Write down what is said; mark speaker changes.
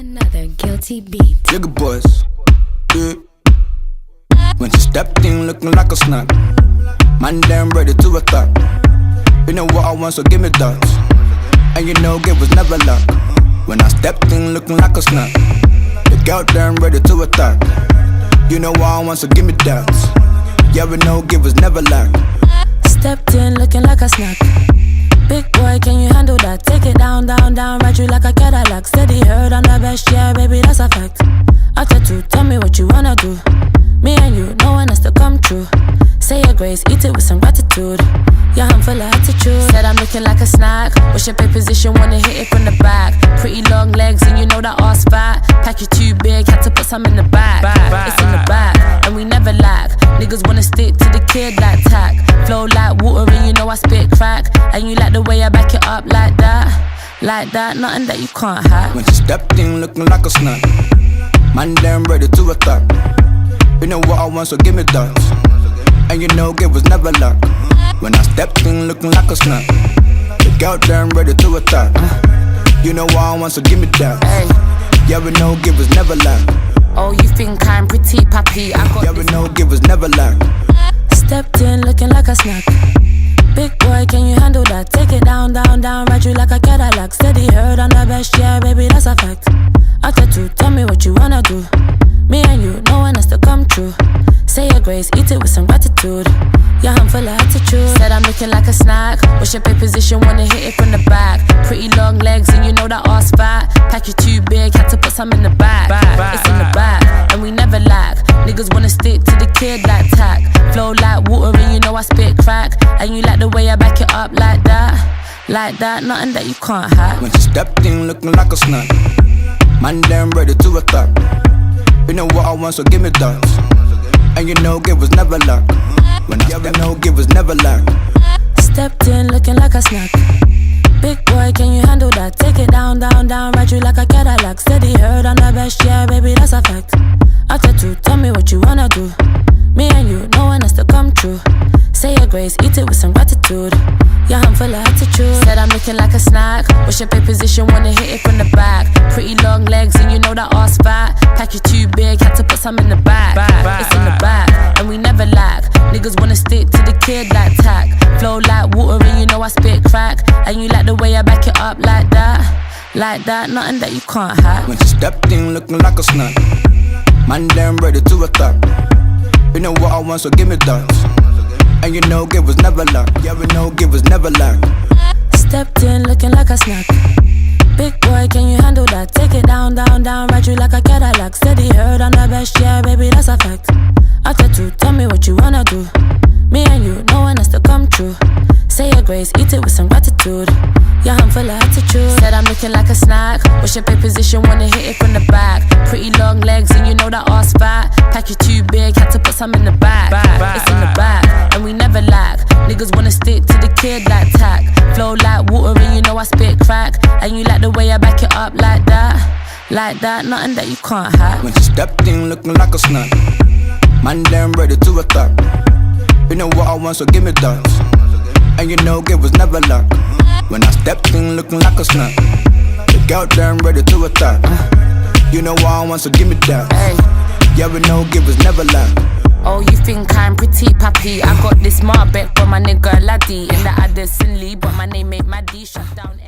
Speaker 1: Another guilty beat.
Speaker 2: Jigger boys. Yeah. When she stepped in looking like a snack. Man, damn ready to attack. You know what I want, so give me that. And you know, it was never luck. When I stepped in looking like a snack. The girl damn ready to attack. You know what I want, so give me that. Yeah, we know, it was never luck.
Speaker 3: Stepped in looking like a snack. Big boy, can you handle that? Take it down, down, down, ride you like a Cadillac. Steady heard best, yeah, baby, that's a fact. After two, tell me what you wanna do. Me and you, no one has to come true. Say your grace, eat it with some gratitude. Your hand full of attitude. Said I'm looking like a snack. Wish your pay position, wanna hit it from the back. Pretty long legs, and you know that ass fat. Pack you too big, had to put some in the back. It's in the back, and we never lack. Niggas wanna stick to the kid like tack. Flow like water, and you know I spit crack. And you like the way I back it up like that. Like that, nothing that you can't hack.
Speaker 2: When she stepped in looking like a snack. Man, damn ready to attack. You know what I want, so give me that. And you know it was never luck. When I stepped in looking like a snack. The girl damn ready to attack. You know what I want, so give me that.
Speaker 3: Hey.
Speaker 2: Yeah, we know it was never luck.
Speaker 3: Oh, you think I'm pretty, papi? I got
Speaker 2: Yeah, we know it was never luck.
Speaker 3: Stepped in looking like a snack. Big boy, can you handle that? Take it down, down, down, ride you like a Cadillac. Steady heard on the best, yeah, baby, that's a fact. After tell me what you wanna do. Me and you, no one has to come true. Say your grace, eat it with some gratitude. Your hand full of attitude. Said I'm looking like a snack. Wish your pay position, wanna hit it from the back. Pretty long legs, and you know that ass fat. Pack you too big, had to put some in the back. It's in the back, and we never lack. Niggas wanna stick to the kid like tack. Flow like I spit crack. And you like the way I back it up like that. Like that, nothing that you can't hack.
Speaker 2: When she stepped in looking like a snack. Man, damn ready to attack. You know what I want, so give me that. And you know it was never luck. When I we know it was never luck.
Speaker 3: Stepped in looking like a snack. Big boy, can you handle that? Take it down, down, down, ride you like a Cadillac. Steady heard on the best, yeah, baby, that's a fact. After two, tell me what you wanna do. Me and you, no one has grace, eat it with some gratitude. Your hand full of attitude. Said I'm looking like a snack. What's your pay position, wanna hit it from the back. Pretty long legs, and you know that ass fat. Pack you too big, had to put some in the back. It's in the back, and we never lack. Niggas wanna stick to the kid like tack. Flow like water, and you know I spit crack. And you like the way I back it up like that. Like that, nothing that you can't hack.
Speaker 2: When she stepped in looking like a snack. Man, damn ready to attack. You know what I want, so give me that. And you know it was never luck. Yeah, we know it was never luck.
Speaker 3: Stepped in looking like a snack. Big boy, can you handle that? Take it down, down, down, ride you like a Cadillac. Steady heard on the best, yeah, baby, that's a fact. After two, tell me what you wanna do. Say eat it with some gratitude. Your hand full of attitude. Said I'm looking like a snack. Wish your pay position, wanna hit it from the back. Pretty long legs, and you know that ass fat. Pack you too big, had to put some in the back. It's in the back, and we never lack. Niggas wanna stick to the kid like tack. Flow like water, and you know I spit crack. And you like the way I back it up like that. Like that, nothing that you can't hack.
Speaker 2: When she stepped in looking like a snack. Man, damn ready to attack. You know what I want, so give me that. And you know it was never luck. When I stepped in looking like a snack. The girl damn ready to attack. You know I want, so give me that.
Speaker 3: Hey.
Speaker 2: Yeah, we know it was never luck.
Speaker 3: Oh, you think I'm pretty, papi? I got this Marbeck, but my nigga Laddie. In the Addison Lee, but my name ain't Maddie. Shut down.